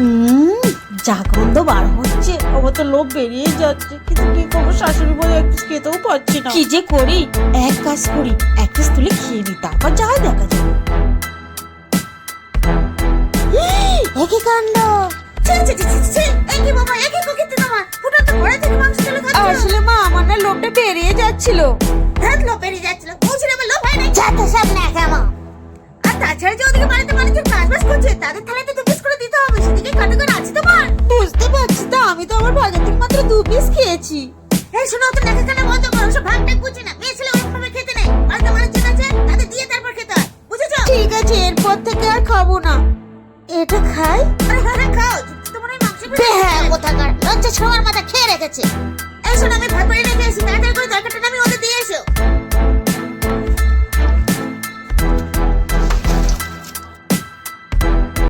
উম, যা গন্ধ বার হচ্ছে। আমার তো লোভ বেরিয়ে যাচ্ছে। কিন্তু কি করব? শাশুড়ি বলে একটু খেতেও পাচ্ছি না। কি যে করি? এক কাজ করি এক পিস তুলে খেয়ে নি তারপর যা দেখা যাবে। একই কাণ্ড। আসলে মা আমার না লোভটা বেরিয়ে যাচ্ছিল। আর তাছাড়া যে ওদিকে বাড়িতে মানুষজন চাষবাস করছে তাদের থালাতে হবে আছে তোমার? বুঝতে পারছি তো আমি তো আমার ভাগের থেকে মাত্র দু পিস খেয়েছি। এই শোনো তো দেখা কানা বন্ধ করো সব ভাগ বুঝি না। মেয়ে ছেলে ওরকম খেতে নেই। বাড়িতে মানুষজন আছে তাদের দিয়ে তারপর খেতে হয়। বুঝেছ? ঠিক আছে এরপর থেকে আর খাব না। এটা খাই? আরে হ্যাঁ হ্যাঁ খাও। তোমার ওই মাংস হ্যাঁ কোথাকার? লজ্জা ছোঁয়ার মাথা খেয়ে রেখেছে। এই শোনো আমি ভাত বাড়ি রেখে এসেছি। তাড়াতাড়ি করে তরকারিটা এসো